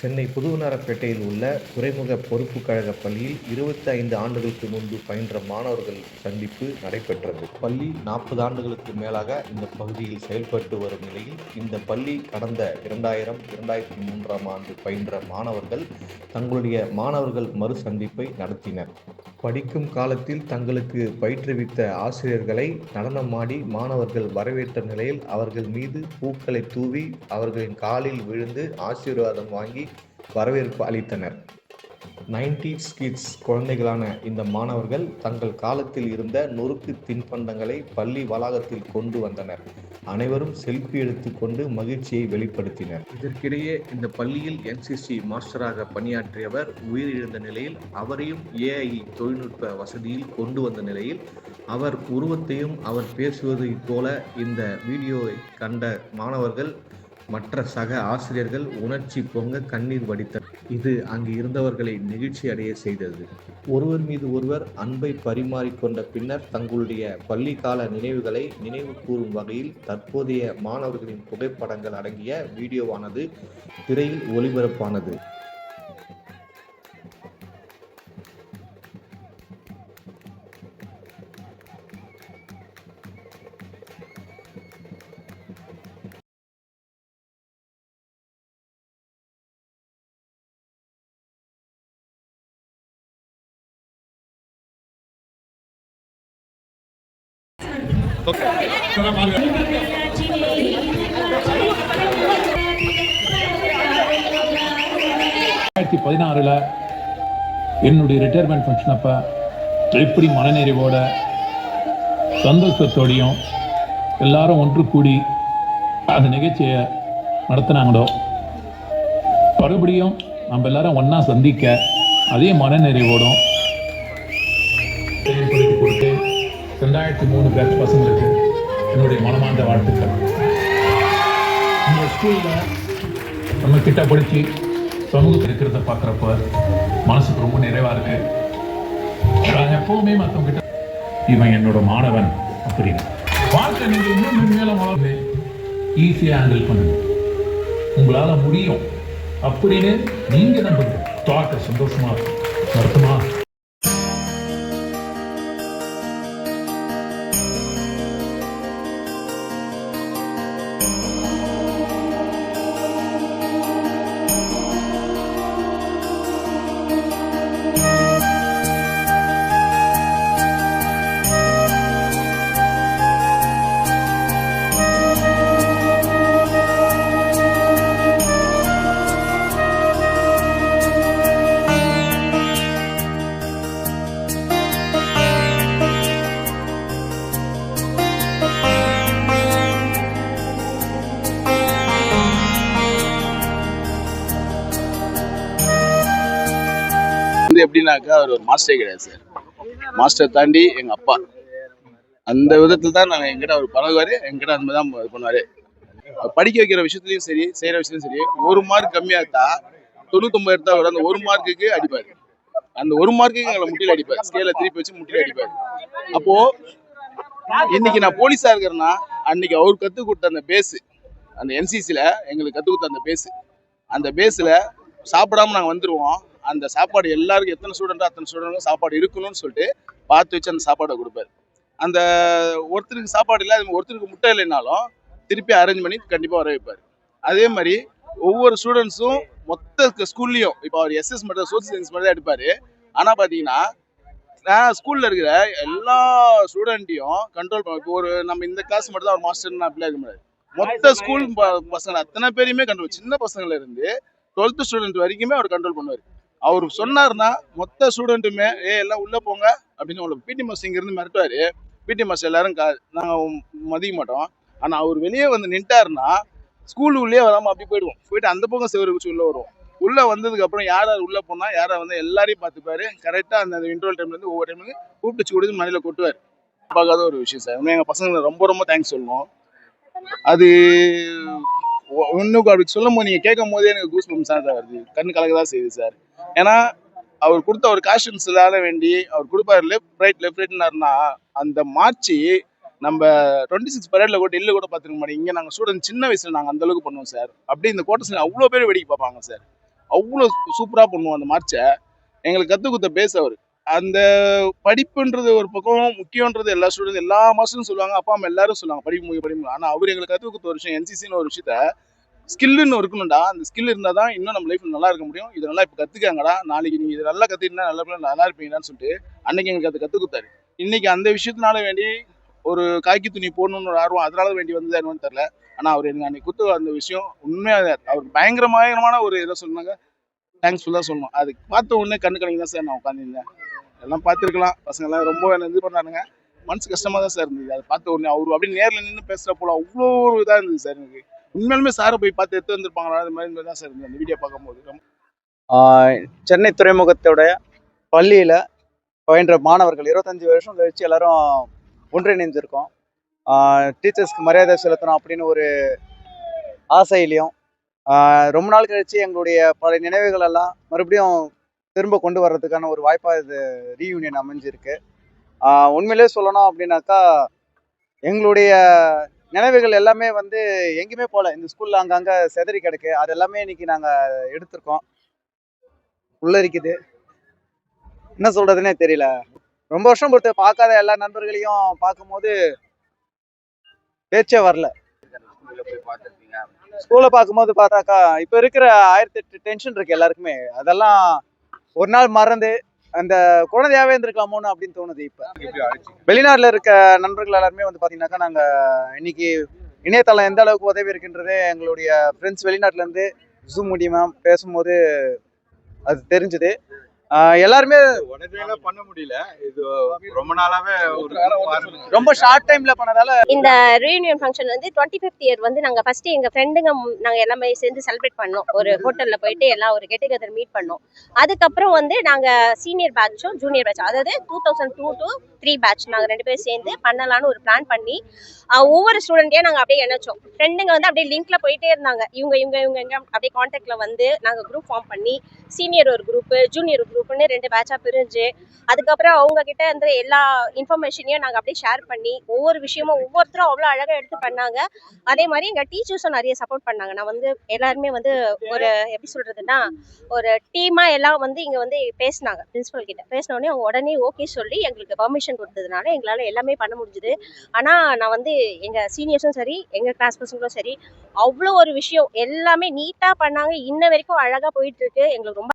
சென்னை புதுவனாரப்பேட்டையில் உள்ள துறைமுக பொறுப்பு கழக பள்ளியில் இருபத்தி ஐந்து ஆண்டுகளுக்கு முன்பு பயின்ற மாணவர்கள் சந்திப்பு நடைபெற்றது. பள்ளி நாற்பது ஆண்டுகளுக்கு மேலாக இந்த பகுதியில் செயல்பட்டு வரும் நிலையில் இந்த பள்ளி கடந்த இரண்டாயிரம் இரண்டாயிரத்தி மூன்றாம் ஆண்டு பயின்ற மாணவர்கள் தங்களுடைய மாணவர்கள் மறு சந்திப்பை நடத்தினர். படிக்கும் காலத்தில் தங்களுக்கு பயிற்றுவித்த ஆசிரியர்களை நடனமாடி மாணவர்கள் வரவேற்ற நிலையில் அவர்கள் மீது பூக்களை தூவி அவர்களின் காலில் விழுந்து ஆசீர்வாதம் வாங்கி வரவேற்பு அளித்தனர். நைன்டிஸ் கிட்ஸ் குழந்தைகளான இந்த மாணவர்கள் தங்கள் காலத்தில் இருந்த நொறுக்கு தின்பண்டங்களை பள்ளி வளாகத்தில் கொண்டு வந்தனர். அனைவரும் செல்ஃபி எடுத்துக்கொண்டு மகிழ்ச்சியை வெளிப்படுத்தினர். இதற்கிடையே இந்த பள்ளியில் என்சிசி மாஸ்டராக பணியாற்றியவர் உயிரிழந்த நிலையில் அவரையும் ஏஐ தொழில்நுட்ப வசதியில் கொண்டு வந்த நிலையில் அவர் உருவத்தையும் அவர் பேசுவதைப் போல இந்த வீடியோவை கண்ட மாணவர்கள் மற்ற சக ஆசிரியர்கள் உணர்ச்சி பொங்க கண்ணீர் வடித்தனர். இது அங்கு இருந்தவர்களை நெகிழ்ச்சி அடைய செய்தது. ஒருவர் மீது ஒருவர் அன்பை பரிமாறிக்கொண்ட பின்னர் தங்களுடைய பள்ளி கால நினைவுகளை நினைவு கூறும் வகையில் தற்போதைய மாணவர்களின் புகைப்படங்கள் அடங்கிய வீடியோவானது திரையில் ஒளிபரப்பானது. ரெண்டாயிரத்தி பதினாறில் என்னுடைய ரிட்டையர்மெண்ட் ஃபங்க்ஷன் அப்போ எப்படி மனநிறைவோட சந்தோஷத்தோடையும் எல்லாரும் ஒன்று கூடி அந்த நிகழ்ச்சியை நடத்தினாங்களோ மறுபடியும் நம்ம எல்லாரும் ஒன்றா சந்திக்க அதே மனநிறைவோடும் ரெண்டாயிரத்தி மூணு பேட்ச் பசங்களுக்கு என்னுடைய மனமார்ந்த வாழ்த்துக்கள். இந்த ஸ்கூலில் நம்ம கிட்ட படித்து சமூகத்தில் இருக்கிறத பார்க்குறப்ப மனசுக்கு ரொம்ப நிறைவா இருக்கு. நான் எப்பவுமே மற்றவங்கிட்ட இவன் என்னோட மாணவன் அப்படின்னு. வாழ்க்கை நீங்க இன்னும் மென்மேலும் வளர்ந்து ஈஸியாக ஹேண்டில் பண்ணுங்க. உங்களால முடியும் அப்படின்னு நீங்க நம்புங்க. தாட்ட சந்தோஷமா வருத்தமா வந்து எப்படின்னாக்கா அவர் ஒரு மாஸ்டரே கிடையாது சார். மாஸ்டர் தாண்டி எங்க அப்பா. அந்த விதத்துல தான் நாங்கள் எங்கிட்ட அவர் பழகுவாரு எங்கிட்ட அந்த மாதிரி தான் இது பண்ணுவாரு. அவர் படிக்க வைக்கிற விஷயத்துலயும் சரி செய்யற விஷயத்துலயும் சரி ஒரு மார்க் கம்மியாக இருந்தா தொண்ணூத்தொம்பது எடுத்தா கூட அந்த ஒரு மார்க்குக்கு அடிப்பாரு. அந்த ஒரு மார்க்குக்கு எங்களை முட்டியில் அடிப்பாரு. ஸ்கேல திருப்பி வச்சு முட்டியில் அடிப்பாரு. அப்போ இன்னைக்கு நான் போலீஸா இருக்கிறேன்னா அன்னைக்கு அவர் கத்து கொடுத்த அந்த பேஸ் அந்த என்சிசியில் எங்களுக்கு கற்றுக் கொடுத்த அந்த பேஸ் அந்த பேஸ்ல சாப்பிடாம நாங்க வந்துருவோம். அந்த சாப்பாடு எல்லாருக்கும் எத்தனை ஸ்டூடெண்டோ அத்தனை ஸ்டூடெண்ட்டும் சாப்பாடு இருக்கணும்னு சொல்லிட்டு பார்த்து வச்சு அந்த சாப்பாடை கொடுப்பாரு. அந்த ஒருத்தருக்கு சாப்பாடு இல்லை அது ஒருத்தருக்கு முட்டை இல்லைனாலும் திருப்பி அரேஞ்ச் பண்ணி கண்டிப்பாக வர வைப்பார். அதே மாதிரி ஒவ்வொரு ஸ்டூடெண்ட்ஸும் மொத்த ஸ்கூல்லையும் இப்போ அவர் எஸ்எஸ் மட்டும் சோசியல் சயின்ஸ் மட்டும் தான் எடுப்பார். ஆனால் பார்த்தீங்கன்னா நான் ஸ்கூலில் இருக்கிற எல்லா ஸ்டூடெண்ட்டையும் கண்ட்ரோல் பண்ண இப்போ ஒரு நம்ம இந்த கிளாஸ் மட்டும் தான் ஒரு மாஸ்டர்னு அப்படிலாம் இருக்க முடியாது மொத்த ஸ்கூல் பசங்க அத்தனை பேரையுமே கண்ட்ரோல் சின்ன பசங்கள்ல இருந்து டுவெல்த் ஸ்டூடெண்ட் வரைக்குமே அவர் கண்ட்ரோல் பண்ணுவார். அவர் சொன்னார்னா மொத்த ஸ்டூடெண்ட்டுமே ஏ எல்லாம் உள்ளே போங்க அப்படின்னு உங்களுக்கு பிடி மாஸ்டர் இங்கேருந்து மிரட்டுவார். பிடி மாஸ்டர் எல்லாரும் கா- நாங்கள் மதிக்க மாட்டோம். ஆனால் அவர் வெளியே வந்து நின்ட்டாருன்னா ஸ்கூல் உள்ளே வராமல் அப்படி போயிடுவோம். போயிட்டு அந்த பக்கம் செவரு வச்சு உள்ளே வருவோம். உள்ளே வந்ததுக்கப்புறம் யார் யார் உள்ளே போனால் யாரை வந்து எல்லாரையும் பார்த்துப்பாரு. கரெக்டாக அந்த இன்டர்வல் டைம்லேருந்து ஒவ்வொரு டைமுக்கு கூப்பிட்டு கொடுத்து மனையில் கொட்டுவார். பார்க்காத ஒரு விஷயம் சார். இன்னும் எங்கள் பசங்களுக்கு ரொம்ப ரொம்ப தேங்க்ஸ் சொல்லணும் அது இன்னும் அப்படி சொல்லும் போது நீங்கள் கேட்கும் போதே எனக்கு கூஸ் பம்ஸ் தான் சார் வருது. கண்ணு கலக்க தான் செய்யுது சார். ஏன்னா அவர் கொடுத்த ஒரு காஷன்ஸ் இல்லாத வேண்டி அவர் கொடுப்பார் லெஃப்ட் ரைட் லெஃப்ட் ரைட்னாருன்னா அந்த மார்ச்சி நம்ம டுவெண்ட்டி சிக்ஸ் பரேட்ல கூட இல்ல கூட பார்த்துருக்க மாட்டோம் இங்கே நாங்கள் ஸ்டூடெண்ட் சின்ன வயசில் நாங்கள் அந்த அளவுக்கு பண்ணுவோம் சார் அப்படி இந்த கோட்டர்ஸ் அவ்வளோ பேர் வேடிக்கை பார்ப்பாங்க சார் அவ்வளோ சூப்பராக பண்ணுவோம் அந்த மார்ச்சை. எங்களுக்கு கற்றுக் கொடுத்த பேஸ் அவர். அந்த படிப்புன்றது ஒரு பக்கம் முக்கியன்றது எல்லா ஸ்டூடெண்ட் எல்லா மாஸ்டரும் சொல்லுவாங்க அப்பா அம்மா எல்லாரும் சொல்லுவாங்க படிப்பு முக்கியம் படிப்பு ஆனால் அவர் எங்களுக்கு கற்றுக் கொடுத்த ஒரு விஷயம் என்சிசின்னு ஒரு விஷயத்த ஸ்கில்லுன்னு இருக்கணும்டா. அந்த ஸ்கில் இருந்தால் தான் இன்னும் நம்ம லைஃப் நல்லா இருக்க முடியும். இதை நல்லா இப்போ கற்றுக்காங்கடா நாளைக்கு நீங்கள் இதை நல்லா கற்றுக்கிட்டா நல்லா பிள்ளை நல்லா இருப்பீங்கன்னு சொல்லிட்டு அன்னைக்கு எங்களுக்கு அதை கற்றுக் கொடுத்தாரு. இன்னைக்கு அந்த விஷயத்தினால வேண்டி ஒரு காக்கி துணி போடணும்னு ஒரு ஆர்வம் அதனால வேண்டி வந்தது என்னன்னு தெரில ஆனால் அவர் எனக்கு அன்னைக்கு கொடுத்து அந்த விஷயம் உண்மையாக அவர் பயங்கர பயங்கரமான ஒரு இதை சொன்னாங்க. தேங்க்ஸ்ஃபுல்லாக சொல்லணும். அது பார்த்த உடனே கண்ணு கணக்கு தான் சார் நான் உட்காந்துருந்தேன் எல்லாம் பார்த்துருக்கலாம். பசங்கள்லாம் ரொம்ப என்ன இது பண்ணானுங்க. மனசு கஷ்டமாக தான் சார் இருந்தது. அதை பார்த்த உடனே அவர் அப்படியே நேரில் நின்று பேசுகிற போல அவ்வளோ ஒரு இதாக இருந்தது சார் எனக்கு. உண்மையிலுமே சாரை போய் பார்த்து எடுத்து வந்திருப்பாங்களா? அது மாதிரி தான் சார் இருந்தது அந்த வீடியோ பார்க்கும்போது. சென்னை துறைமுகத்தோட பள்ளியில் பயின்ற மாணவர்கள் இருபத்தஞ்சி வருஷம் கழிச்சு எல்லாரும் ஒன்றிணைஞ்சிருக்கோம் டீச்சர்ஸ்க்கு மரியாதை செலுத்தணும் அப்படின்னு ஒரு ஆசையிலையும் ரொம்ப நாள் கழிச்சு எங்களுடைய பழைய நினைவுகள் எல்லாம் மறுபடியும் திரும்ப கொண்டு வர்றதுக்கான ஒரு வாய்ப்பாக இது ரீயூனியன் அமைஞ்சிருக்கு. உண்மையிலே சொல்லணும் அப்படின்னாக்கா எங்களுடைய நினைவுகள் எல்லாமே வந்து எங்கேயுமே போகல. இந்த ஸ்கூலில் அங்கங்கே செதறி கிடக்கு. அது எல்லாமே இன்னைக்கு நாங்கள் எடுத்திருக்கோம். உள்ளரிக்குது என்ன சொல்றதுன்னே தெரியல. ரொம்ப வருஷம் பொறுத்து பார்க்காத எல்லா நண்பர்களையும் பார்க்கும்போது பேச்சே வரல. ஸ்கூலை பார்க்கும்போது பார்த்தாக்கா இப்போ இருக்கிற ஆயிரத்தி எட்டு டென்ஷன் இருக்கு எல்லாருக்குமே. அதெல்லாம் ஒரு நாள் மறந்து அந்த குழந்தையாவே இருந்திருக்கலாமோன்னு அப்படின்னு தோணுது இப்போ. வெளிநாட்டில் இருக்க நண்பர்கள் எல்லாருமே வந்து பார்த்தீங்கன்னாக்கா நாங்கள் இன்னைக்கு இணையதளம் எந்த அளவுக்கு உதவி இருக்குன்றது எங்களுடைய ஃப்ரெண்ட்ஸ் வெளிநாட்டிலேருந்து ஜூம் மூலியமா பேசும்போது அது தெரிஞ்சுது. எல்லாருமே உடனே பண்ண முடியல. இது ரொம்ப நாளாவே ரொம்ப ஷார்ட் டைம்ல பண்ணதால இந்த ரீயூனியன் ஃபங்க்ஷன் வந்து டுவெண்ட்டி ஃபிஃப்த் இயர் வந்து நாங்கள் ஃபர்ஸ்ட் எங்கள் ஃப்ரெண்டுங்க நாங்கள் எல்லாமே சேர்ந்து செலிப்ரேட் பண்ணோம். ஒரு ஹோட்டலில் போயிட்டு எல்லாம் ஒரு கெட் டுகெதர் மீட் பண்ணோம். அதுக்கப்புறம் வந்து நாங்கள் சீனியர் பேட்சும் ஜூனியர் பேட்ச் அதாவது two thousand two to three batch நாங்கள் ரெண்டு பேரும் சேர்ந்து பண்ணலான்னு ஒரு பிளான் பண்ணி ஒவ்வொரு ஸ்டூடெண்ட்டையும் நாங்கள் அப்படியே இணைச்சோம். ஃப்ரெண்டுங்க வந்து அப்படியே லிங்க்ல போயிட்டே இருந்தாங்க. இவங்க இவங்க இவங்க இவங்க அப்படியே காண்டாக்ட்ல வந்து நாங்கள் குரூப் ஃபார்ம் பண்ணி சீனியர் ஒரு குரூப்பு ஜூனியர் குரூப்னு ரெண்டு பேட்சாக பிரிஞ்சு அதுக்கப்புறம் அவங்க கிட்ட இருந்து எல்லா இன்ஃபர்மேஷனையும் நாங்கள் அப்படியே ஷேர் பண்ணி ஒவ்வொரு விஷயமும் ஒவ்வொருத்தரும் அவ்வளோ அழகாக எடுத்து பண்ணாங்க. அதே மாதிரி எங்கள் டீச்சர்ஸும் நிறைய சப்போர்ட் பண்ணாங்க. நான் வந்து எல்லாருமே வந்து ஒரு எப்படி சொல்றதுன்னா ஒரு டீமாக எல்லாம் வந்து இங்கே வந்து பேசினாங்க. பிரின்சிபல் கிட்ட. பேசினோடனே அவங்க உடனே ஓகே சொல்லி எங்களுக்கு பர்மிஷன் கொடுத்ததுனால எங்களால் எல்லாமே பண்ண முடிஞ்சுது. ஆனால் நான் வந்து எங்கள் சீனியர்ஸும் சரி எங்கள் கிளாஸ் பசங்களும் சரி அவ்வளோ ஒரு விஷயம் எல்லாமே நீட்டாக பண்ணாங்க. இன்ன வரைக்கும் அழகாக போயிட்டு இருக்கு. எங்களுக்கு ரொம்ப